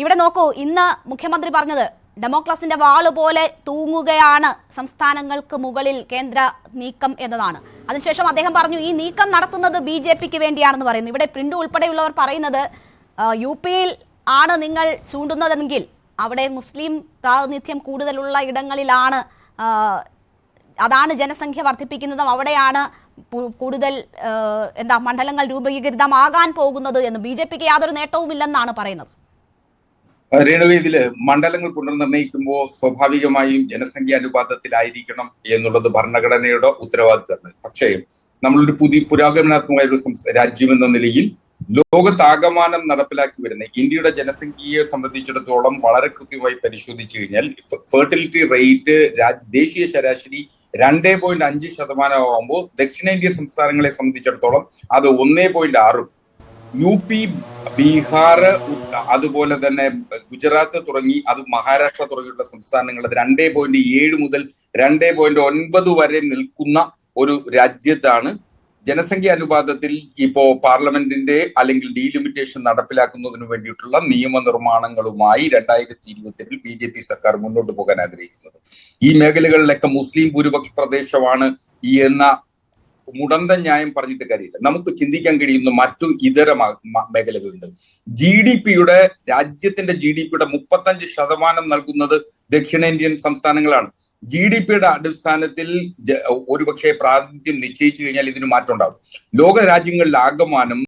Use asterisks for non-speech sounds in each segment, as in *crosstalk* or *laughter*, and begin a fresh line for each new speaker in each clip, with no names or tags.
ഇവിടെ നോക്കൂ ഇന്ന് മുഖ്യമന്ത്രി പറഞ്ഞത് ഡെമോക്രസിന്റെ വാൾ പോലെ തൂങ്ങുകയാണ് സംസ്ഥാനങ്ങൾക്ക് മുകളിൽ കേന്ദ്ര നീക്കം എന്നതാണ്. അതിനുശേഷം അദ്ദേഹം പറഞ്ഞു ഈ നീക്കം നടത്തുന്നത് ബി ജെ പിക്ക് വേണ്ടിയാണെന്ന് പറയുന്നു. ഇവിടെ പ്രിന്റ് ഉൾപ്പെടെയുള്ളവർ പറയുന്നത് യു പിയിൽ ആണ് നിങ്ങൾ ചൂണ്ടുന്നതെങ്കിൽ അവിടെ മുസ്ലിം പ്രാതിനിധ്യം കൂടുതലുള്ള ഇടങ്ങളിലാണ് അതാണ് ജനസംഖ്യ വർദ്ധിപ്പിക്കുന്നതും അവിടെയാണ് കൂടുതൽ എന്താ മണ്ഡലങ്ങൾ രൂപീകൃതമാകാൻ പോകുന്നത് എന്ന് ബി ജെ പിക്ക് യാതൊരു നേട്ടവുമില്ലെന്നാണ് പറയുന്നത്.
രേണുക ഇതിൽ മണ്ഡലങ്ങൾ പുനർനിർണയിക്കുമ്പോൾ സ്വാഭാവികമായും ജനസംഖ്യ അനുപാതത്തിലായിരിക്കണം എന്നുള്ളത് ഭരണഘടനയുടെ ഉത്തരവാദിത്തമാണ്. പക്ഷേ നമ്മളൊരു പുതിയ പുരോഗമനാത്മകമായ ഒരു രാജ്യം എന്ന നിലയിൽ ലോകത്താകമാനം നടപ്പിലാക്കി വരുന്ന ഇന്ത്യയുടെ ജനസംഖ്യയെ സംബന്ധിച്ചിടത്തോളം വളരെ കൃത്യമായി പരിശോധിച്ചു കഴിഞ്ഞാൽ ഫെർട്ടിലിറ്റി റേറ്റ് ദേശീയ ശരാശരി രണ്ടേ പോയിന്റ് അഞ്ച് ശതമാനം ആകുമ്പോൾ ദക്ഷിണേന്ത്യ സംസ്ഥാനങ്ങളെ സംബന്ധിച്ചിടത്തോളം അത് ഒന്നേ പോയിന്റ് ആറും. യു പി ബീഹാർ അതുപോലെ തന്നെ ഗുജറാത്ത് തുടങ്ങി അത് മഹാരാഷ്ട്ര തുടങ്ങിയിട്ടുള്ള സംസ്ഥാനങ്ങൾ. രണ്ടേ പോയിന്റ് ഏഴ് മുതൽ രണ്ടേ പോയിന്റ് ഒൻപത് വരെ നിൽക്കുന്ന ഒരു രാജ്യത്താണ്. ജനസംഖ്യ അനുപാതത്തിൽ ഇപ്പോ പാർലമെന്റിന്റെ അല്ലെങ്കിൽ ഡീലിമിറ്റേഷൻ നടപ്പിലാക്കുന്നതിന് വേണ്ടിയിട്ടുള്ള നിയമനിർമ്മാണങ്ങളുമായി രണ്ടായിരത്തി ഇരുപത്തിയേഴിൽ ബി ജെ പി സർക്കാർ മുന്നോട്ട് പോകാൻ ആഗ്രഹിക്കുന്നത്. ഈ മേഖലകളിലൊക്കെ മുസ്ലിം ഭൂരിപക്ഷ പ്രദേശമാണ് എന്ന മുടന്ത ന്യായം പറഞ്ഞിട്ട് കാര്യമില്ല. നമുക്ക് ചിന്തിക്കാൻ കഴിയുന്ന മറ്റു ഇതര മേഖലകളുണ്ട്. ജി ഡി പിയുടെ രാജ്യത്തിന്റെ ജി ഡി പിയുടെ മുപ്പത്തഞ്ച് ശതമാനം നൽകുന്നത് ദക്ഷിണേന്ത്യൻ സംസ്ഥാനങ്ങളാണ്. ജി ഡി പിയുടെ അടിസ്ഥാനത്തിൽ ഒരുപക്ഷെ പ്രാതിനിധ്യം നിശ്ചയിച്ചു കഴിഞ്ഞാൽ ഇതിന് മാറ്റം ഉണ്ടാകും. ലോക രാജ്യങ്ങളിൽ ആകമാനം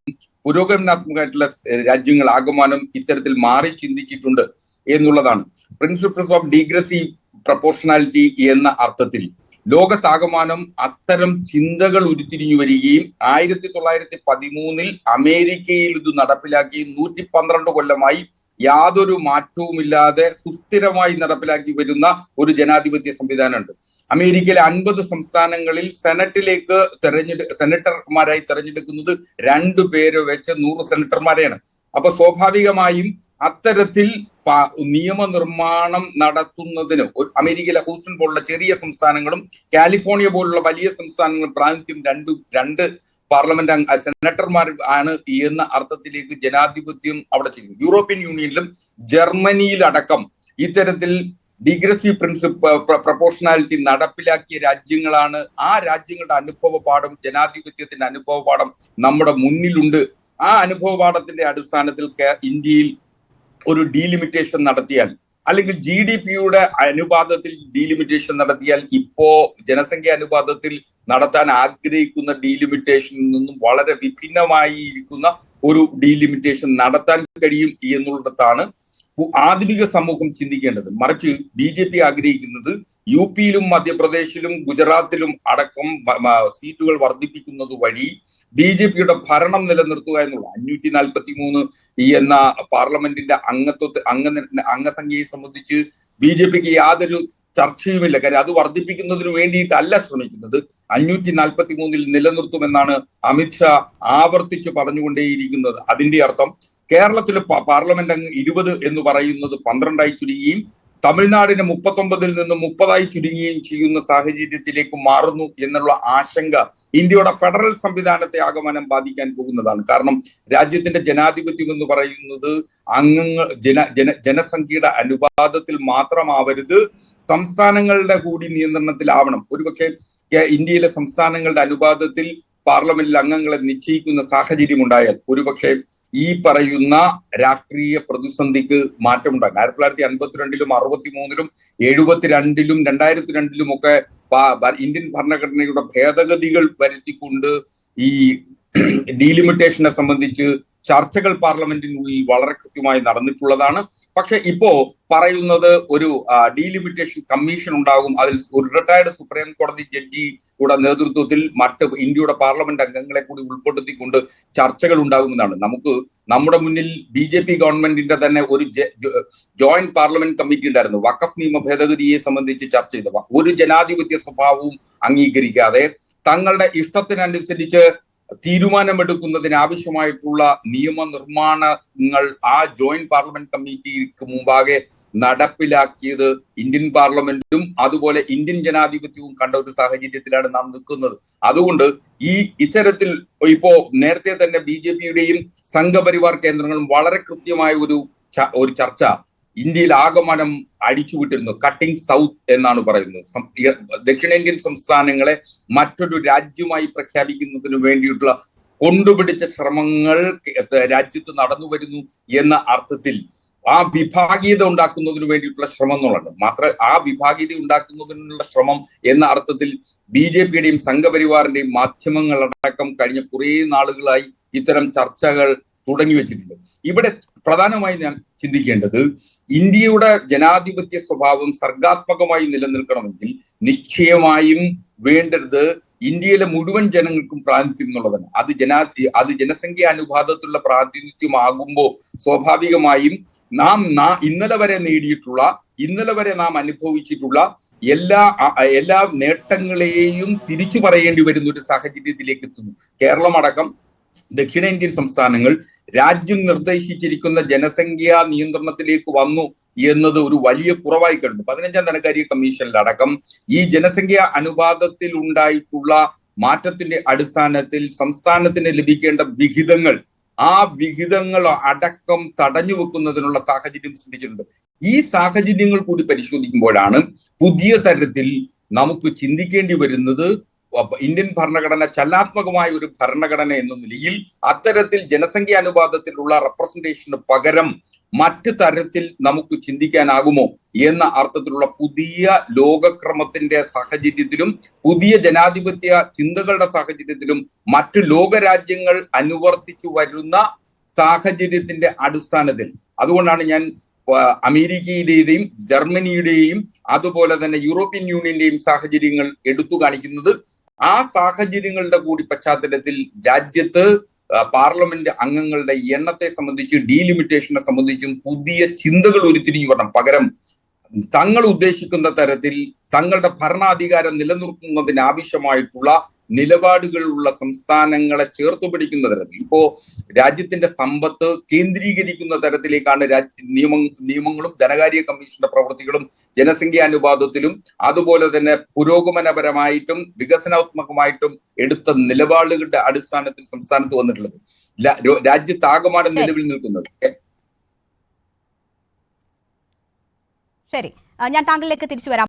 പുരോഗമനാത്മകമായിട്ടുള്ള രാജ്യങ്ങൾ ആകമാനം ഇത്തരത്തിൽ മാറി ചിന്തിച്ചിട്ടുണ്ട് എന്നുള്ളതാണ്. പ്രിൻസിപ്പിൾസ് ഓഫ് ഡിഗ്രസീവ് പ്രപ്പോർഷണാലിറ്റി എന്ന അർത്ഥത്തിൽ. ലോകത്താകമാനം അത്തരം ചിന്തകൾ ഉരുത്തിരിഞ്ഞു വരികയും ആയിരത്തി തൊള്ളായിരത്തി പതിമൂന്നിൽ അമേരിക്കയിൽ ഇത് നടപ്പിലാക്കി നൂറ്റി പന്ത്രണ്ട് കൊല്ലമായി യാതൊരു മാറ്റവുമില്ലാതെ സുസ്ഥിരമായി നടപ്പിലാക്കി വരുന്ന ഒരു ജനാധിപത്യ സംവിധാനമുണ്ട്. അമേരിക്കയിലെ അൻപത് സംസ്ഥാനങ്ങളിൽ സെനറ്റിലേക്ക് തെരഞ്ഞെടു സെനറ്റർമാരായി തെരഞ്ഞെടുക്കുന്നത് രണ്ടു പേര് വെച്ച് നൂറ് സെനറ്റർമാരെയാണ്. അപ്പൊ സ്വാഭാവികമായും അത്തരത്തിൽ നിയമനിർമ്മാണം നടത്തുന്നതിന് അമേരിക്കയിലെ ഹൂസ്റ്റൺ പോലുള്ള ചെറിയ സംസ്ഥാനങ്ങളും കാലിഫോർണിയ പോലുള്ള വലിയ സംസ്ഥാനങ്ങളും പ്രാതിനിധ്യം രണ്ട് രണ്ട് പാർലമെന്റ് സെനറ്റർമാർ ആണ് എന്ന അർത്ഥത്തിലേക്ക് ജനാധിപത്യം അവിടെ ചെയ്യുന്നു യൂറോപ്യൻ യൂണിയനിലും ജർമ്മനിയിലടക്കം ഇത്തരത്തിൽ ഡിഗ്രസീവ് പ്രിൻസിപ്പ് പ്രപ്പോർഷണാലിറ്റി നടപ്പിലാക്കിയ രാജ്യങ്ങളാണ്. ആ രാജ്യങ്ങളുടെ അനുഭവ പാഠം ജനാധിപത്യത്തിന്റെ അനുഭവ പാഠം നമ്മുടെ മുന്നിലുണ്ട്. ആ അനുഭവ പാഠത്തിന്റെ അടിസ്ഥാനത്തിൽ ഇന്ത്യയിൽ ഒരു ഡീലിമിറ്റേഷൻ നടത്തിയാൽ അല്ലെങ്കിൽ ജി ഡി പിയുടെ അനുപാതത്തിൽ ഡീലിമിറ്റേഷൻ നടത്തിയാൽ ഇപ്പോ ജനസംഖ്യ അനുപാതത്തിൽ നടത്താൻ ആഗ്രഹിക്കുന്ന ഡീലിമിറ്റേഷനിൽ നിന്നും വളരെ വിഭിന്നമായി ഇരിക്കുന്ന ഒരു ഡീലിമിറ്റേഷൻ നടത്താൻ കഴിയും എന്നുള്ളതാണ് ആധുനിക സമൂഹം ചിന്തിക്കേണ്ടത്. മറിച്ച് ബി ജെ പി ആഗ്രഹിക്കുന്നത് യു പിയിലും മധ്യപ്രദേശിലും ഗുജറാത്തിലും അടക്കം സീറ്റുകൾ വർദ്ധിപ്പിക്കുന്നത് വഴി ബി ജെ പിയുടെ ഭരണം നിലനിർത്തുക എന്നുള്ള അഞ്ഞൂറ്റി നാൽപ്പത്തി മൂന്ന് ഈ എന്ന പാർലമെന്റിന്റെ അംഗത്വത്തെ അംഗ അംഗസംഖ്യയെ സംബന്ധിച്ച് ബി ജെ പിക്ക് യാതൊരു ചർച്ചയുമില്ല. കാര്യം അത് വർദ്ധിപ്പിക്കുന്നതിന് വേണ്ടിയിട്ടല്ല ശ്രമിക്കുന്നത്. അഞ്ഞൂറ്റി നാൽപ്പത്തി മൂന്നിൽ നിലനിർത്തുമെന്നാണ് അമിത്ഷാ ആവർത്തിച്ച് പറഞ്ഞുകൊണ്ടേയിരിക്കുന്നത്. അതിന്റെ അർത്ഥം കേരളത്തിലെ പാർലമെന്റ് അംഗം ഇരുപത് എന്ന് പറയുന്നത് പന്ത്രണ്ടായി ചുരുങ്ങുകയും തമിഴ്നാടിന് മുപ്പത്തൊമ്പതിൽ നിന്ന് മുപ്പതായി ചുരുങ്ങുകയും ചെയ്യുന്ന സാഹചര്യത്തിലേക്ക് മാറുന്നു എന്നുള്ള ആശങ്ക ഇന്ത്യയുടെ ഫെഡറൽ സംവിധാനത്തെ ആഗമനം ബാധിക്കാൻ പോകുന്നതാണ്. കാരണം രാജ്യത്തിന്റെ ജനാധിപത്യം എന്ന് പറയുന്നത് അംഗങ്ങൾ ജന ജന ജനസംഖ്യയുടെ അനുപാതത്തിൽ മാത്രമാവരുത്. സംസ്ഥാനങ്ങളുടെ കൂടി നിയന്ത്രണത്തിലാവണം. ഒരുപക്ഷെ ഇന്ത്യയിലെ സംസ്ഥാനങ്ങളുടെ അനുപാതത്തിൽ പാർലമെന്റിൽ അംഗങ്ങളെ നിശ്ചയിക്കുന്ന സാഹചര്യം ഉണ്ടായാൽ ഒരുപക്ഷെ ഈ പറയുന്ന രാഷ്ട്രീയ പ്രതിസന്ധിക്ക് മാറ്റമുണ്ടാകും. ആയിരത്തി തൊള്ളായിരത്തി അൻപത്തിരണ്ടിലും അറുപത്തിമൂന്നിലും എഴുപത്തിരണ്ടിലും രണ്ടായിരത്തി രണ്ടിലും ഒക്കെ ഇന്ത്യൻ ഭരണഘടനയുടെ ഭേദഗതികൾ വരുത്തിക്കൊണ്ട് ഈ *clears throat* ഡീലിമിറ്റേഷനെ സംബന്ധിച്ച് ചർച്ചകൾ പാർലമെന്റിനുള്ളിൽ വളരെ കൃത്യമായി നടന്നിട്ടുള്ളതാണ്. പക്ഷെ ഇപ്പോ പറയുന്നത് ഒരു ഡീലിമിറ്റേഷൻ കമ്മീഷൻ ഉണ്ടാകും. അതിൽ ഒരു റിട്ടയർഡ് സുപ്രീം കോടതി ജഡ്ജിയുടെ നേതൃത്വത്തിൽ മറ്റ് ഇന്ത്യയുടെ പാർലമെന്റ് അംഗങ്ങളെ കൂടി ഉൾപ്പെടുത്തിക്കൊണ്ട് ചർച്ചകൾ ഉണ്ടാകുമെന്നാണ്. നമുക്ക് നമ്മുടെ മുന്നിൽ ബി ജെ പി ഗവൺമെന്റിന്റെ തന്നെ ഒരു ജോയിന്റ് പാർലമെന്റ് കമ്മിറ്റി ഉണ്ടായിരുന്നു. വഖഫ് നിയമ ഭേദഗതിയെ സംബന്ധിച്ച് ചർച്ച ചെയ്ത. ഒരു ജനാധിപത്യ സ്വഭാവവും അംഗീകരിക്കാതെ തങ്ങളുടെ ഇഷ്ടത്തിനനുസരിച്ച് തീരുമാനമെടുക്കുന്നതിന് ആവശ്യമായിട്ടുള്ള നിയമനിർമ്മാണങ്ങൾ ആ ജോയിന്റ് പാർലമെന്റ് കമ്മിറ്റിക്ക് മുമ്പാകെ നടപ്പിലാക്കിയത് ഇന്ത്യൻ പാർലമെന്റും അതുപോലെ ഇന്ത്യൻ ജനാധിപത്യവും കണ്ട ഒരു സാഹചര്യത്തിലാണ് നാം നിൽക്കുന്നത്. അതുകൊണ്ട് ഈ ഇത്തരത്തിൽ ഇപ്പോ നേരത്തെ തന്നെ ബി ജെ പിയുടെയും സംഘപരിവാർ കേന്ദ്രങ്ങളും വളരെ കൃത്യമായ ഒരു ഒരു ചർച്ച ഇന്ത്യയിൽ ആഗമനം അടിച്ചുവിട്ടിരുന്നു. കട്ടിംഗ് സൗത്ത് എന്നാണ് പറയുന്നത്. ദക്ഷിണേന്ത്യൻ സംസ്ഥാനങ്ങളെ മറ്റൊരു രാജ്യമായി പ്രഖ്യാപിക്കുന്നതിന് വേണ്ടിയിട്ടുള്ള കൊണ്ടുപിടിച്ച ശ്രമങ്ങൾ രാജ്യത്ത് നടന്നു വരുന്നു എന്ന അർത്ഥത്തിൽ ആ വിഭാഗീയത ഉണ്ടാക്കുന്നതിന് വേണ്ടിയിട്ടുള്ള ശ്രമം എന്നുള്ളത് മാത്ര ആ വിഭാഗീയത ഉണ്ടാക്കുന്നതിനുള്ള ശ്രമം എന്ന അർത്ഥത്തിൽ ബി ജെ പിയുടെയും സംഘപരിവാറിന്റെയും മാധ്യമങ്ങളടക്കം കഴിഞ്ഞ കുറേ നാളുകളായി ഇത്തരം ചർച്ചകൾ തുടങ്ങി വെച്ചിട്ടുണ്ട്. ഇവിടെ പ്രധാനമായി ഞാൻ ചിന്തിക്കേണ്ടത് ഇന്ത്യയുടെ ജനാധിപത്യ സ്വഭാവം സർഗാത്മകമായി നിലനിൽക്കണമെങ്കിൽ നിശ്ചയമായും വേണ്ടത് ഇന്ത്യയിലെ മുഴുവൻ ജനങ്ങൾക്കും പ്രാതിനിധ്യം എന്നുള്ളതാണ്. അത് ജനാ അത് ജനസംഖ്യ അനുപാതത്തിലുള്ള പ്രാതിനിധ്യമാകുമ്പോൾ സ്വാഭാവികമായും നാം നാ- ഇന്നലെ വരെ നേടിയിട്ടുള്ള ഇന്നലെ വരെ നാം അനുഭവിച്ചിട്ടുള്ള എല്ലാ എല്ലാ നേട്ടങ്ങളെയും തിരിച്ചു പറയേണ്ടി വരുന്ന ഒരു സാഹചര്യത്തിലേക്ക് എത്തുന്നു. കേരളം അടക്കം ദക്ഷിണേന്ത്യൻ സംസ്ഥാനങ്ങൾ രാജ്യം നിർദ്ദേശിച്ചിരിക്കുന്ന ജനസംഖ്യാ നിയന്ത്രണത്തിലേക്ക് വന്നു എന്നത് ഒരു വലിയ കുറവായി കണ്ടു. പതിനഞ്ചാം ധനകാര്യ കമ്മീഷനിലടക്കം ഈ ജനസംഖ്യാ അനുപാതത്തിൽ ഉണ്ടായിട്ടുള്ള മാറ്റത്തിന്റെ അടിസ്ഥാനത്തിൽ സംസ്ഥാനത്തിന് ലഭിക്കേണ്ട വിഹിതങ്ങൾ ആ വിഹിതങ്ങൾ അടക്കം തടഞ്ഞു വെക്കുന്നതിനുള്ള സാഹചര്യം സൃഷ്ടിച്ചിട്ടുണ്ട്. ഈ സാഹചര്യങ്ങൾ കൂടി പരിശോധിക്കുമ്പോഴാണ് പുതിയ തരത്തിൽ നമുക്ക് ചിന്തിക്കേണ്ടി വരുന്നത് ഇന്ത്യൻ ഭരണഘടന ചലനാത്മകമായ ഒരു ഭരണഘടന എന്ന നിലയിൽ അത്തരത്തിൽ ജനസംഖ്യ അനുപാതത്തിലുള്ള റെപ്രസെന്റേഷന് പകരം മറ്റ് തരത്തിൽ നമുക്ക് ചിന്തിക്കാനാകുമോ എന്ന അർത്ഥത്തിലുള്ള പുതിയ ലോകക്രമത്തിന്റെ സാഹചര്യത്തിലും പുതിയ ജനാധിപത്യ ചിന്തകളുടെ സാഹചര്യത്തിലും മറ്റു ലോകരാജ്യങ്ങൾ അനുവർത്തിച്ചു വരുന്ന സാഹചര്യത്തിന്റെ അടിസ്ഥാനത്തിൽ. അതുകൊണ്ടാണ് ഞാൻ അമേരിക്കയുടെയും ജർമ്മനിയുടെയും അതുപോലെ തന്നെ യൂറോപ്യൻ യൂണിയന്റെയും സാഹചര്യങ്ങൾ എടുത്തു കാണിക്കുന്നത്. ആ സാഹചര്യങ്ങളുടെ കൂടി പശ്ചാത്തലത്തിൽ രാജ്യത്ത് പാർലമെന്റ് അംഗങ്ങളുടെ എണ്ണത്തെ സംബന്ധിച്ച് ഡീലിമിറ്റേഷനെ സംബന്ധിച്ചും പുതിയ ചിന്തകൾ ഉരുത്തിരിഞ്ഞു വരണം. പകരം തങ്ങൾ ഉദ്ദേശിക്കുന്ന തരത്തിൽ തങ്ങളുടെ ഭരണാധികാരം നിലനിർത്തുന്നതിന് ആവശ്യമായിട്ടുള്ള നിലപാടുകളുള്ള സംസ്ഥാനങ്ങളെ ചേർത്ത് പിടിക്കുന്ന തരത്തിൽ. ഇപ്പോ രാജ്യത്തിന്റെ സമ്പത്ത് കേന്ദ്രീകരിക്കുന്ന തരത്തിലേക്കാണ് രാജ്യ നിയമ നിയമങ്ങളും ധനകാര്യ കമ്മീഷന്റെ പ്രവൃത്തികളും ജനസംഖ്യാനുപാതത്തിലും അതുപോലെ തന്നെ പുരോഗമനപരമായിട്ടും വികസനാത്മകമായിട്ടും എടുത്ത നിലപാടുകളുടെ അടിസ്ഥാനത്തിൽ സംസ്ഥാനത്ത് വന്നിട്ടുള്ളത്. രാജ്യത്താകമാണ് നിലവിൽ നിൽക്കുന്നത്.
ശരി. ഞാൻ താങ്കളിലേക്ക് തിരിച്ചു വരാം.